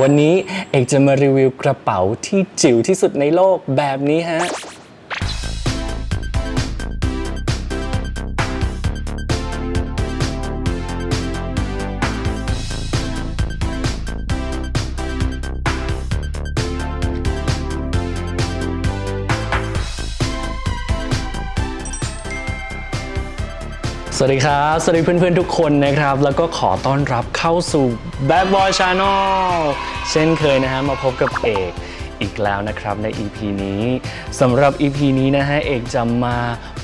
วันนี้เอกจะมารีวิวกระเป๋าที่จิ๋วที่สุดในโลกแบบนี้ฮะ วัสดีครับ สวัสดีเพื่อนๆทุกคนนะครับ แล้วก็ขอต้อนรับเข้าสู่ Bad Boy Channel เช่นเคยนะฮะมาพบกับเอก อีกแล้วนะครับใน EP นี้สำหรับ EP นี้นะฮะเอกจะมา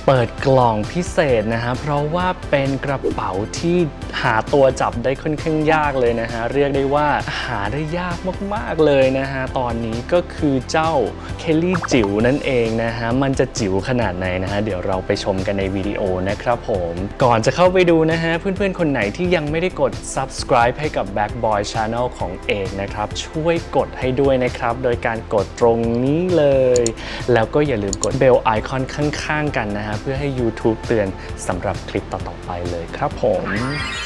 เปิดกล่องพิเศษนะฮะเพราะว่าเป็นกระเป๋าที่หาตัวจับได้ค่อนข้างยากเลยนะฮะเรียกได้ว่าหาได้ยากมากๆเลยนะฮะตอนนี้ก็คือเจ้าเคลลี่จิ๋วนั่นเองนะฮะมันจะจิ๋วขนาดไหนนะฮะเดี๋ยวเราไปชมกันในวิดีโอนะครับผมก่อนจะเข้าไปดูนะฮะเพื่อนๆ คนไหนที่ยังไม่ได้กด subscribe ให้กับ Back Boy Channel ของเอกนะครับช่วยกดให้ด้วยนะครับโดยการกดตรงนี้เลย แล้วก็อย่าลืมกด bell icon ข้างๆกันนะฮะเพื่อให้ YouTube เตือนสำหรับคลิปต่อๆไปเลยครับผม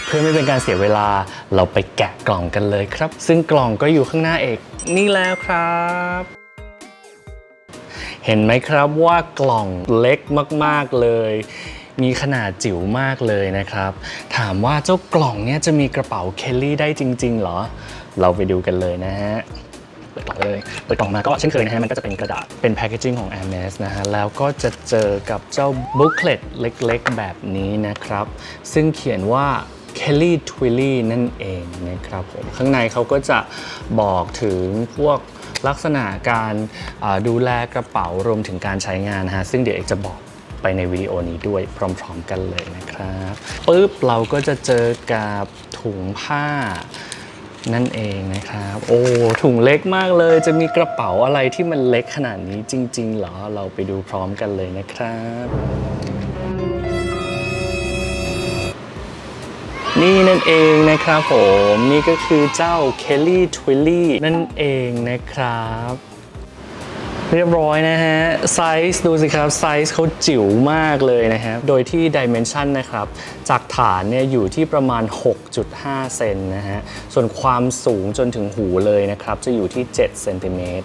เพื่อไม่เป็นการเสียเวลาเราไปแกะกล่องกันเลยครับ ซึ่งกล่องก็อยู่ข้างหน้าเอกนี่แล้วครับเห็นไหมครับว่ากล่องเล็กมาก ๆ เลย มีขนาดจิ๋วมากเลยนะครับ ถามว่าเจ้ากล่องเนี้ยจะมีกระเป๋าเคลลี่ได้จริง ๆ เหรอ เราไปดูกันเลยนะฮะ ปิดกล่องเลย เปิดกล่องมาก็เช่นเคยนะฮะ มันก็จะเป็นกระดาษ เป็นแพคเกจิ้งของ a อ m e s นะฮะ แล้วก็จะเจอกับเจ้าบุ๊กเลตเล็กๆ แบบนี้นะครับ ซึ่งเขียนว่า Kelly Twilly นั่นเองนะครับผม ข้างในเขาก็จะบอกถึงพวกลักษณะการดูแลกระเป๋ารวมถึงการใช้งานฮะ ซึ่งเดี๋ยวเอกจะบอกไปในวิดีโอนี้ด้วยพร้อม ๆ กันเลยนะครับปุ๊บเราก็จะเจอกับถุงผ้า นั่นเองนะครับ โอ้ถุงเล็กมากเลย จะมีกระเป๋าอะไรที่มันเล็กขนาดนี้จริง ๆ เหรอ เราไปดูพร้อมกันเลยนะครับ นี่นั่นเองนะครับผม นี่ก็คือเจ้า Kelly Twilly นั่นเองนะครับ เรียบร้อยนะฮะ ไซส์ดูสิครับไซส์เขาจิ๋วมากเลยนะครับ โดยที่ดิเมนชันนะครับ จากฐานเนี่ยอยู่ที่ประมาณ 6.5 เซนนะฮะ ส่วนความสูงจนถึงหูเลยนะครับ จะอยู่ที่ 7 เซนติเมตร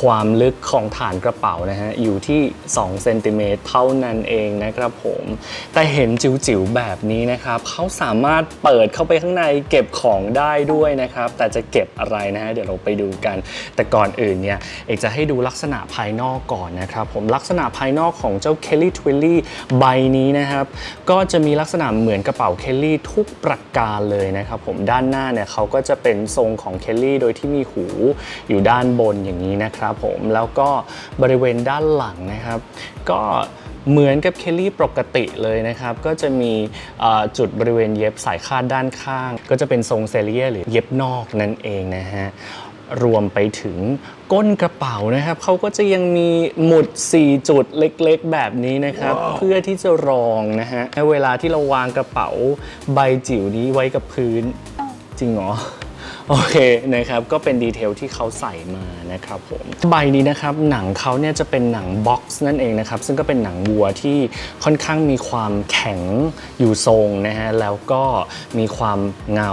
ความลึกของฐานกระเป๋านะฮะอยู่ที่2เซนติเมตรเท่านั้นเองนะครับผม แต่เห็นจิ๋วๆแบบนี้นะครับเขาสามารถเปิดเข้าไปข้างในเก็บของได้ด้วยนะครับ แต่จะเก็บอะไรนะฮะเดี๋ยวเราไปดูกัน แต่ก่อนอื่นเนี่ยเอกจะให้ดูลักษณะภายนอกก่อนนะครับผมลักษณะภายนอกของเจ้า Kelly Twilly ใบนี้นะครับ ก็จะมีลักษณะเหมือนกระเป๋า Kelly ทุกประการเลยนะครับผมด้านหน้าเนี่ยเขาก็จะเป็นทรงของ Kelly โดยที่มีหูอยู่ด้านบนอย่างนี้นะครับผมแล้วก็บริเวณด้านหลังนะครับ ก็เหมือนกับเคลลี่ปกติเลยนะครับ ก็จะมีเอ่อจุดบริเวณเย็บสายคาดด้านข้าง ก็จะเป็นทรงเซเลียหรือเย็บนอกนั่นเองนะฮะรวมไปถึงก้นกระเป๋านะครับ เขาก็จะยังมีหมุด 4 จุดเล็กๆ แบบนี้นะครับเพื่อที่จะรองนะฮะเวลาที่เราวางกระเป๋าใบจิ๋วนี้ไว้กับพื้นจริงเหรอ โอเคนะครับก็เป็นดีเทลที่เขาใส่มานะครับผมใบนี้นะครับหนังเขาเนี่ยจะเป็นหนังบ็อกซ์นั่นเองนะครับซึ่งก็เป็นหนังวัวที่ค่อนข้างมีความแข็งอยู่ทรงนะฮะแล้วก็มีความเงา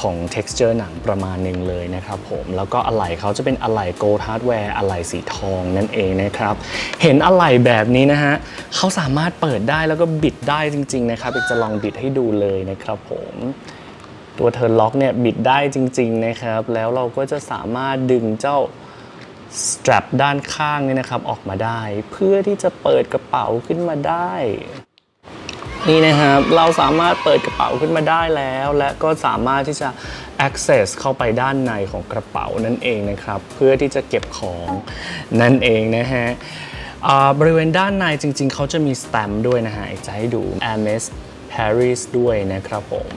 ของ texture หนังประมาณหนึ่งเลยนะครับผมแล้วก็อะไหล่เขาจะเป็นอะไหล่ gold hardware อะไหล่สีทองนั่นเองนะครับเห็นอะไหล่แบบนี้นะฮะเขาสามารถเปิดได้แล้วก็บิดได้จริงๆนะครับเอกจะลองบิดให้ดูเลยนะครับผม ตัวเทิร์นล็อกเนี่ยบิดได้จริง ๆ นะครับ แล้วเราก็จะสามารถดึงเจ้าสตรัปด้านข้างนี่นะครับออกมาได้ เพื่อที่จะเปิดกระเป๋าขึ้นมาได้ นี่นะครับเราสามารถเปิดกระเป๋าขึ้นมาได้แล้ว และก็สามารถที่จะ access เข้าไปด้านในของกระเป๋านั่นเองนะครับ เพื่อที่จะเก็บของนั่นเองนะฮะบริเวณด้านในจริง ๆ เขาจะมีสแตมป์ด้วยนะฮะจะให้ดู Hermes Paris ด้วยนะครับผม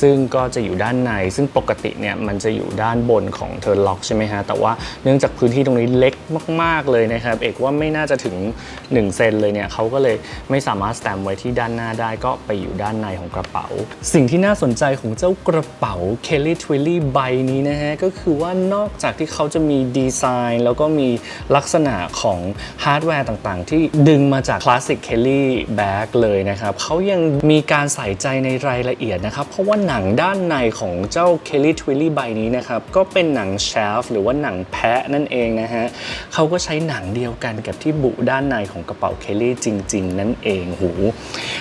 ซึ่งก็จะอยู่ด้านใน ซึ่งปกติเนี่ยมันจะอยู่ด้านบนของเทอร์ล็อกใช่ไหมฮะ แต่ว่าเนื่องจากพื้นที่ตรงนี้เล็กมาก ๆ เลยนะครับ เอกว่าไม่น่าจะถึง 1 เซนเลยเนี่ยเขาก็เลยไม่สามารถสแตมไว้ที่ด้านหน้าได้ก็ไปอยู่ด้านในของกระเป๋า สิ่งที่น่าสนใจของเจ้ากระเป๋า Kelly Twilly ใบนี้นะฮะ ก็คือว่านอกจากที่เขาจะมีดีไซน์แล้วก็มีลักษณะของฮาร์ดแวร์ต่างๆ ที่ดึงมาจากคลาสสิก Kelly Bag เลยนะครับเขายังมีการใส่ใจในรายละเอียดนะครับ เพราะว่าหนังด้านในของเจ้า Kelly Twilly ใบนี้นะครับ ก็เป็นหนังเชฟหรือว่าหนังแพะนั่นเองนะฮะเขาก็ใช้หนังเดียวกันกับที่บุด้านในของกระเป๋า Kelly จริง ๆ นั่นเองหู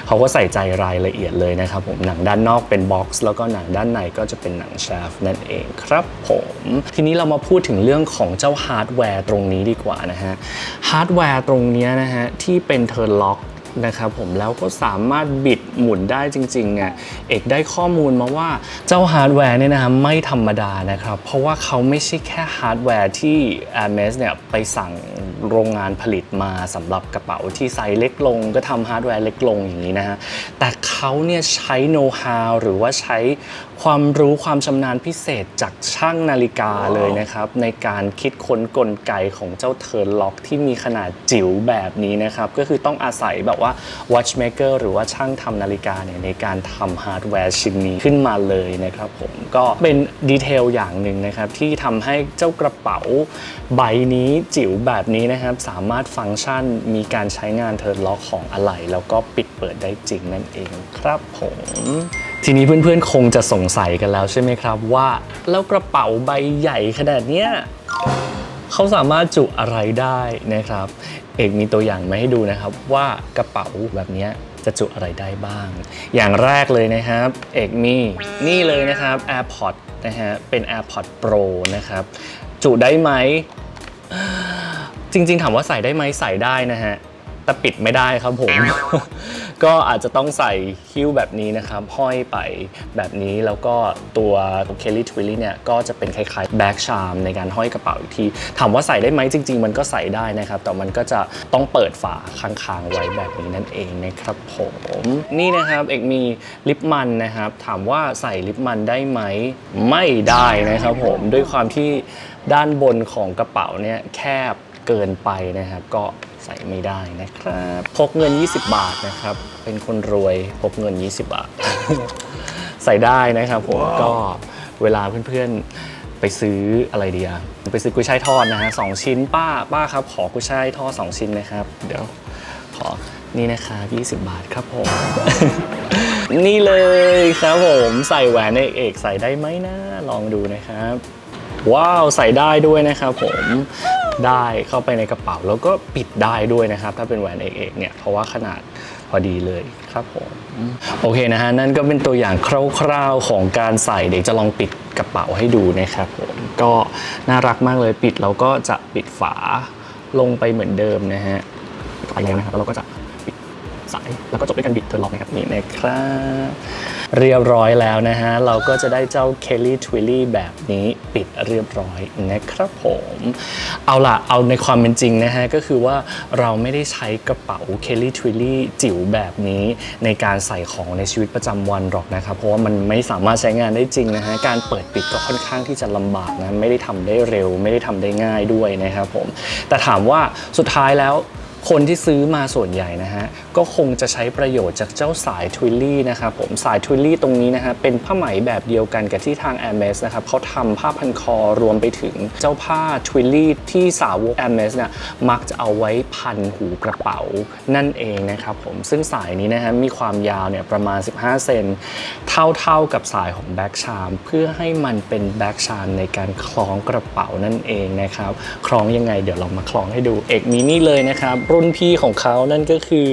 เขาก็ใส่ใจรายละเอียดเลยนะครับผมหนังด้านนอกเป็นบ็อกซ์แล้วก็หนังด้านในก็จะเป็นหนังเชฟนั่นเองครับผมทีนี้เรามาพูดถึงเรื่องของเจ้าฮาร์ดแวร์ตรงนี้ดีกว่านะฮะฮาร์ดแวร์ตรงนี้นะฮะที่เป็นเทอร์ล็อก นะครับผมแล้วก็สามารถบิดหมุนได้จริงๆเนี่ยเอกได้ข้อมูลมาว่าเจ้าฮาร์ดแวร์เนี่ยนะไม่ธรรมดานะครับ เพราะว่าเขาไม่ใช่แค่ฮาร์ดแวร์ที่ Hermes เนี่ยไปสั่งโรงงานผลิตมาสำหรับกระเป๋าที่ไซส์เล็กลง ก็ทำฮาร์ดแวร์เล็กลงอย่างนี้นะฮะแต่เขาเนี่ยใช้โน้ตฮาวหรือว่าใช้ความรู้ความชำนาญพิเศษจากช่างนาฬิกาเลยนะครับ ในการคิดค้นกลไกของเจ้าเทิร์นล็อกที่มีขนาดจิ๋วแบบนี้นะครับ ก็คือต้องอาศัยแบบว่า watchmaker หรือว่าช่างทำนาฬิกาเนี่ยในการทำฮาร์ดแวร์ชิ้นนี้ขึ้นมาเลยนะครับผมก็เป็นดีเทลอย่างหนึ่งนะครับ ที่ทำให้เจ้ากระเป๋าใบนี้จิ๋วแบบนี้นะครับ สามารถฟังก์ชันมีการใช้งานเทิร์นล็อกของอะไหล่แล้วก็ปิดเปิดได้จริงนั่นเองครับผมทีนี้เพื่อนๆคงจะสงสัยกันแล้วใช่ไหมครับว่า แล้วกระเป๋าใบใหญ่ขนาดเนี้ยเขาสามารถจุอะไรได้นะครับ เอกมีตัวอย่างมาให้ดูนะครับว่ากระเป๋าแบบนี้จะจุอะไรได้บ้าง อย่างแรกเลยนะครับ เอกมีนี่เลยนะครับ AirPods นะฮะเป็น AirPods Pro นะครับ จุได้ไหม จริงๆ ถามว่าใส่ได้ไหมใส่ได้นะฮะ แต่ปิดไม่ได้ครับผม ก็อาจจะต้องใส่คิ้วแบบนี้นะครับ ห้อยไปแบบนี้แล้วก็ตัว Kelly Twilly เนี่ย ก็จะเป็นคล้ายๆแบ็กชามในการห้อยกระเป๋าอีกที ถามว่าใส่ได้ไหมจริง ๆ มันก็ใส่ได้นะครับ แต่มันก็จะต้องเปิดฝาค้างๆไว้แบบนี้นั่นเองนะครับผม นี่นะครับเอกมีลิปมันนะครับ ถามว่าใส่ลิปมันได้ไหมไม่ได้นะครับผมด้วยความที่ด้านบนของกระเป๋าเนี่ยแคบเกินไปนะครับก็ ใส่ไม่ได้นะครับพกเงิน 20 บาทนะครับ เป็นคนรวยพกเงิน 20 บาท ใส่ได้นะครับผมก็เวลาเพื่อนๆไปซื้ออะไรดีอะไปซื้อกุ้ยช่ายทอดนะฮะสองชิ้นป้าป้าครับ ขอกุ้ยช่ายทอดสองชิ้นนะครับ เดี๋ยวขอนี่นะครับ20 บาทครับผม นี่เลยครับผมใส่แหวนเอกเอกใส่ได้ไหมนะ ลองดูนะครับ ว้าวใส่ได้ด้วยนะครับผม ได้เข้าไปในกระเป๋า แล้วก็ปิดได้ด้วยนะครับ ถ้าเป็นแหวนเอกเนี่ยเพราะว่าขนาดพอดีเลยครับผมโอเคนะฮะนั่นก็เป็นตัวอย่างคร่าวๆของการใส่เดี๋ยวจะลองปิดกระเป๋าให้ดูนะครับผมก็น่ารักมากเลยปิดเราก็จะปิดฝาลงไปเหมือนเดิมนะฮะไปแล้วนะครับเราก็จะ สาย แล้วก็จบด้วยการบิดเทอร์ล็อกนะครับนี่นะครับเรียบร้อยแล้วนะฮะ เราก็จะได้เจ้า Kelly Twilly แบบนี้ปิดเรียบร้อยนะครับผม เอาล่ะ เอาในความเป็นจริงนะฮะ ก็คือว่าเราไม่ได้ใช้กระเป๋า Kelly Twilly จิ๋วแบบนี้ ในการใส่ของในชีวิตประจำวันหรอกนะครับ เพราะว่ามันไม่สามารถใช้งานได้จริงนะฮะ การเปิดปิดก็ค่อนข้างที่จะลำบากนะ ไม่ได้ทำได้เร็ว ไม่ได้ทำได้ง่ายด้วยนะครับผม แต่ถามว่าสุดท้ายแล้ว คนที่ซื้อมาส่วนใหญ่นะฮะ ก็คงจะใช้ประโยชน์จากเจ้าสายทวิลลี่นะครับผมสายทวิลลี่ตรงนี้นะฮะ เป็นผ้าไหมแบบเดียวกันกับที่ทาง a อ m e s นะครับเขาทำผ้าพันคอรวมไปถึงเจ้าผ้าทวิลลี่ที่สาวก a อ m e s เนี่ยมักจะเอาไว้พันหูกระเป๋านั่นเองนะครับผมซึ่งสายนี้นะฮะมีความยาวเนี่ยประมาณ 15 เซนเท่าๆกับสายของแบ็กชามเพื่อให้มันเป็นแบ็กชามในการคล้องกระเป๋านั่นเองนะครับคล้องยังไงเดี๋ยวเรามาคล้องให้ดูเอกมีนี่เลยนะครับรุ่นพี่ของเขานั่นก็คือ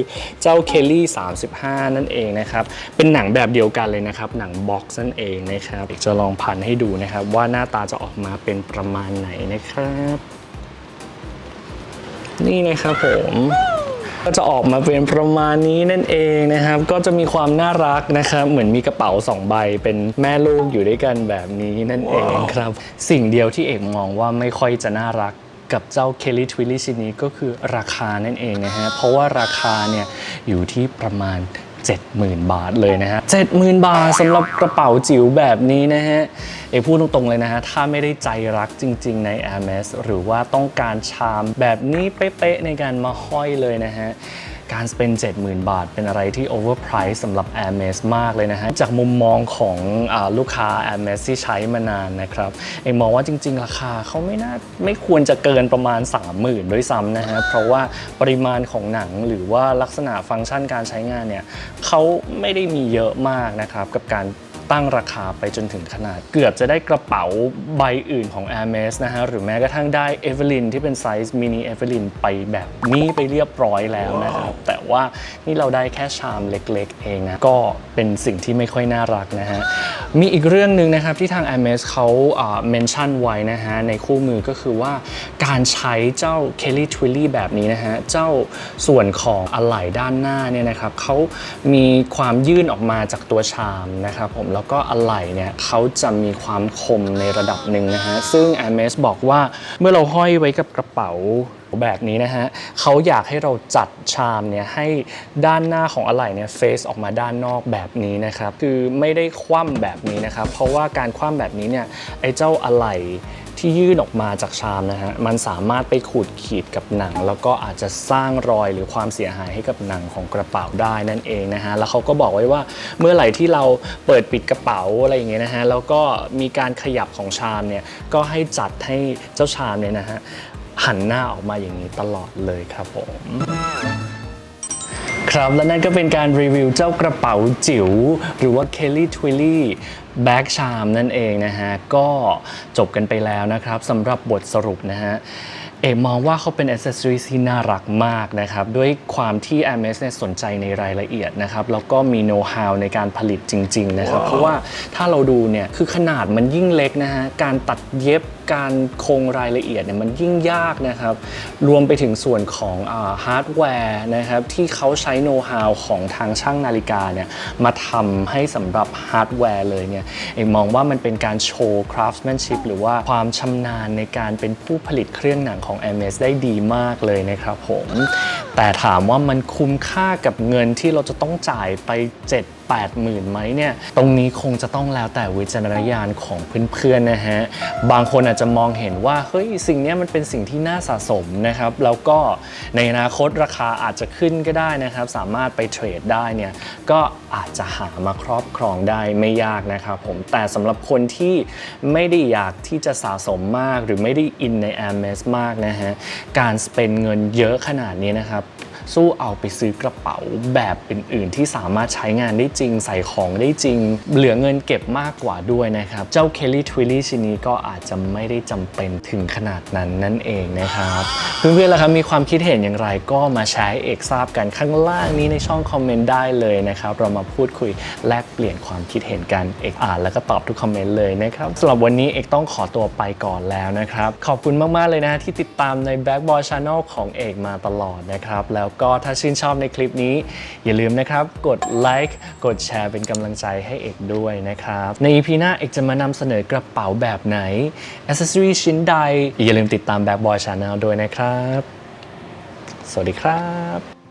เจ้าเคลลี่35 นั่นเองนะครับ เป็นหนังแบบเดียวกันเลยนะครับ หนังบ็อกซ์นั่นเองนะครับเอกจะลองพันให้ดูนะครับ ว่าหน้าตาจะออกมาเป็นประมาณไหนนะครับ นี่นะครับผมก็จะออกมาเป็นประมาณนี้นั่นเองนะครับ ก็จะมีความน่ารักนะครับเหมือนมีกระเป๋าสองใบเป็นแม่ลูกอยู่ด้วยกันแบบนี้นั่นเองครับ สิ่งเดียวที่เอกมองว่าไม่ค่อยจะน่ารัก กับเจ้า Kelly Twilly ชิ้นนี้ก็คือราคานั่นเองนะฮะ เพราะว่าราคาเนี่ยอยู่ที่ประมาณ 70,000 บาทเลยนะฮะ 70,000 บาทสำหรับกระเป๋าจิ๋วแบบนี้นะฮะ เอ้พูดตรงๆเลยนะฮะ ถ้าไม่ได้ใจรักจริงๆใน Hermes หรือว่าต้องการชามแบบนี้เป๊ะๆในการมาห้อยเลยนะฮะ การ spend 70,000 บาท เป็นอะไรที่ overprice สำหรับ Hermes มากเลยนะฮะ จากมุมมองของอลูกค้า Hermes ที่ใช้มานานนะครับ เองมองว่าจริง ๆ ราคาเขาไม่น่าไม่ควรจะเกินประมาณ 30,000 ด้วยซ้ำนะฮะ เพราะว่าปริมาณของหนังหรือว่าลักษณะฟังก์ชันการใช้งานเนี่ยเขาไม่ได้มีเยอะมากนะครับ กับการ ตั้งราคาไปจนถึงขนาด เกือบจะได้กระเป๋าใบอื่นของ Hermes นะฮะ หรือแม้กระทั่งได้ e v e l y n ที่เป็นไซส์มินิ e v e l y n ไปแบบนี้ไปเรียบร้อยแล้วนะครับ แต่ว่านี่เราได้แค่ชามเล็กๆ เองนะก็เป็นสิ่งที่ไม่ค่อยน่ารักนะฮะ มีอีกเรื่องหนึ่งนะครับที่ทาง Hermes เขาเมนชั่นไว้นะฮะ ในคู่มือก็คือว่าการใช้เจ้า Kelly Twilly แบบนี้นะฮะ เจ้าส่วนของอะไหล่ด้านหน้าเนี่ยนะครับเขามีความยื่นออกมาจากตัวชามนะครับผมแล้วก็อะไหล่เนี่ยเขาจะมีความคมในระดับหนึ่งนะฮะ ซึ่ง a m e s บอกว่าเมื่อเราห้อยไว้กับกระเป๋าแบบนี้นะฮะเขาอยากให้เราจัดชามเนี่ยให้ด้านหน้าของอะไหล่เนี่ยเฟซออกมาด้านนอกแบบนี้นะครับ คือไม่ได้คว่ำแบบนี้นะครับ เพราะว่าการคว่ำแบบนี้เนี่ยไอ้เจ้าอะไหล่ ที่ยื่นออกมาจากชามนะฮะมันสามารถไปขูดขีดกับหนัง แล้วก็อาจจะสร้างรอยหรือความเสียหายให้กับหนังของกระเป๋าได้นั่นเองนะฮะแล้วเขาก็บอกไว้ว่าเมื่อไหร่ที่เราเปิดปิดกระเป๋าอะไรอย่างเงี้ยนะฮะแล้วก็มีการขยับของชามเนี่ยก็ให้จัดให้เจ้าชามเนี่ยนะฮะหันหน้าออกมาอย่างนี้ตลอดเลยครับผมครับและนั่นก็เป็นการรีวิวเจ้ากระเป๋าจิ๋วหรือว่า Kelly Twilly Bag Charm นั่นเองนะฮะ ก็จบกันไปแล้วนะครับสำหรับบทสรุปนะฮะ เอกมองว่าเขาเป็นอ c เซสซอรีที่น่ารักมากนะครับ ด้วยความที่ Hermes เนี่ยสนใจในรายละเอียดนะครับ แล้วก็มีโน้ตฮาวในการผลิตจริง ๆ นะครับ เพราะว่าถ้าเราดูเนี่ย คือขนาดมันยิ่งเล็กนะฮะ การตัดเย็บ การคงรายละเอียดเนี่ยมันยิ่งยากนะครับ รวมไปถึงส่วนของฮาร์ดแวร์นะครับที่เขาใช้โน้ตฮาวของทางช่างนาฬิกาเนี่ยมาทำให้สำหรับฮาร์ดแวร์เลยเนี่ยเอกมองว่ามันเป็นการโชว์ craftsmanship หรือว่าความชำนาญในการเป็นผู้ผลิตเครื่องหนังของ Hermes ได้ดีมากเลยนะครับผม แต่ถามว่ามันคุ้มค่ากับเงินที่เราจะต้องจ่ายไป 7 8หมื่นไหมเนี่ย ตรงนี้คงจะต้องแล้วแต่วิจารณญาณของเพื่อนๆนะฮะ บางคนอาจจะมองเห็นว่า เฮ้ย สิ่งนี้มันเป็นสิ่งที่น่าสะสมนะครับ แล้วก็ในอนาคตราคาอาจจะขึ้นก็ได้นะครับ สามารถไปเทรดได้เนี่ย ก็อาจจะหามาครอบครองได้ไม่ยากนะครับผม แต่สำหรับคนที่ไม่ได้อยากที่จะสะสมมาก หรือไม่ได้อินใน Hermes มากนะฮะ การสเปนเงินเยอะขนาดนี้นะครับ สู้เอาไปซื้อกระเป๋าแบบอื่นๆ ที่สามารถใช้งานได้จริง ใส่ของได้จริง เหลือเงินเก็บมากกว่าด้วยนะครับ เจ้า Kelly Twilly ชิ้นนี้ก็อาจจะไม่ได้จำเป็นถึงขนาดนั้นนั่นเองนะครับ เพื่อนๆล่ะครับมีความคิดเห็นอย่างไรก็มาแชร์เอกทราบกันข้างล่างนี้ในช่องคอมเมนต์ได้เลยนะครับ เรามาพูดคุยแลกเปลี่ยนความคิดเห็นกันเอกอ่านแล้วก็ตอบทุกคอมเมนต์เลยนะครับสำหรับวันนี้เอกต้องขอตัวไปก่อนแล้วนะครับ ขอบคุณมากๆเลยนะที่ติดตามใน Back Boy Channel ของเอกมาตลอดนะครับแล้วก็ถ้าชื่นชอบในคลิปนี้ อย่าลืมนะครับ กดไลค์กดแชร์เป็นกำลังใจให้เอกด้วยนะครับ ใน EP หน้าเอกจะมานำเสนอกระเป๋าแบบไหนอ c เซสซอรีชิ้นใด อย่าลืมติดตาม Back Boy Channel ด้วยนะครับ สวัสดีครับ